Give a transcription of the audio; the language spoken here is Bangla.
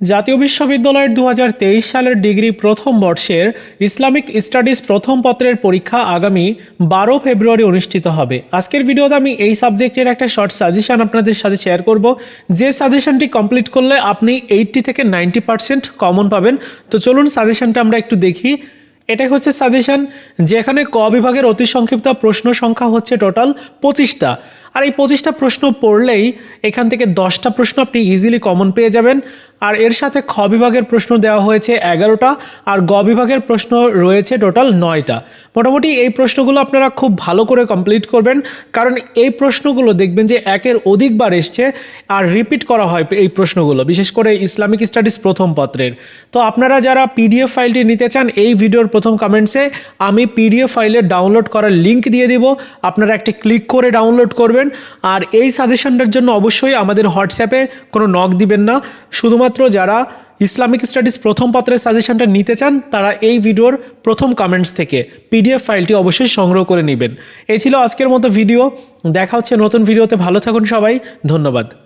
জাতীয় বিশ্ববিদ্যালয়ের দু হাজার তেইশ সালের ডিগ্রি প্রথম বর্ষের ইসলামিক স্টাডিজ প্রথম পত্রের পরীক্ষা আগামী বারো ফেব্রুয়ারি অনুষ্ঠিত হবে। আজকের ভিডিওতে আমি এই সাবজেক্টের একটা শর্ট সাজেশন আপনাদের সাথে শেয়ার করব। যে সাজেশনটি কমপ্লিট করলে আপনি এইটটি থেকে নাইনটি পার্সেন্ট কমন পাবেন। তো চলুন সাজেশনটা আমরা একটু দেখি। এটাই হচ্ছে সাজেশন যেখানে ক বিভাগের অতি সংক্ষিপ্ত প্রশ্ন সংখ্যা হচ্ছে টোটাল পঁচিশটা। আর এই পঁচিশটা প্রশ্ন পড়লেই এখান থেকে দশটা প্রশ্ন আপনি ইজিলি কমন পেয়ে যাবেন। আর এর সাথে খ বিভাগের প্রশ্ন দেওয়া হয়েছে এগারোটা, আর গ বিভাগের প্রশ্ন রয়েছে টোটাল নয়টা। মোটামুটি এই প্রশ্নগুলো আপনারা খুব ভালো করে কমপ্লিট করবেন, কারণ এই প্রশ্নগুলো দেখবেন যে একের অধিকবার এসছে আর রিপিট করা হয় এই প্রশ্নগুলো, বিশেষ করে ইসলামিক স্টাডিজ প্রথম পত্রের। তো আপনারা যারা পিডিএফ ফাইলটি নিতে চান, এই ভিডিওর প্রথম কমেন্টসে আমি পিডিএফ ফাইলের ডাউনলোড করার লিঙ্ক দিয়ে দিব। আপনারা একটি ক্লিক করে ডাউনলোড করবেন আর এই সাজেশনটার জন্য অবশ্যই আমাদের হোয়াটসঅ্যাপে কোনো নক দিবেন না। শুধুমাত্র যারা ইসলামিক স্টাডিজ প্রথম পত্রের সাজেশনটা নিতে চান, তারা এই ভিডিওর প্রথম কমেন্টস থেকে পিডিএফ ফাইলটি অবশ্যই সংগ্রহ করে নেবেন। এই ছিল আজকের মতো ভিডিও দেখা হচ্ছে নতুন ভিডিওতে ভালো থাকুন সবাই। ধন্যবাদ।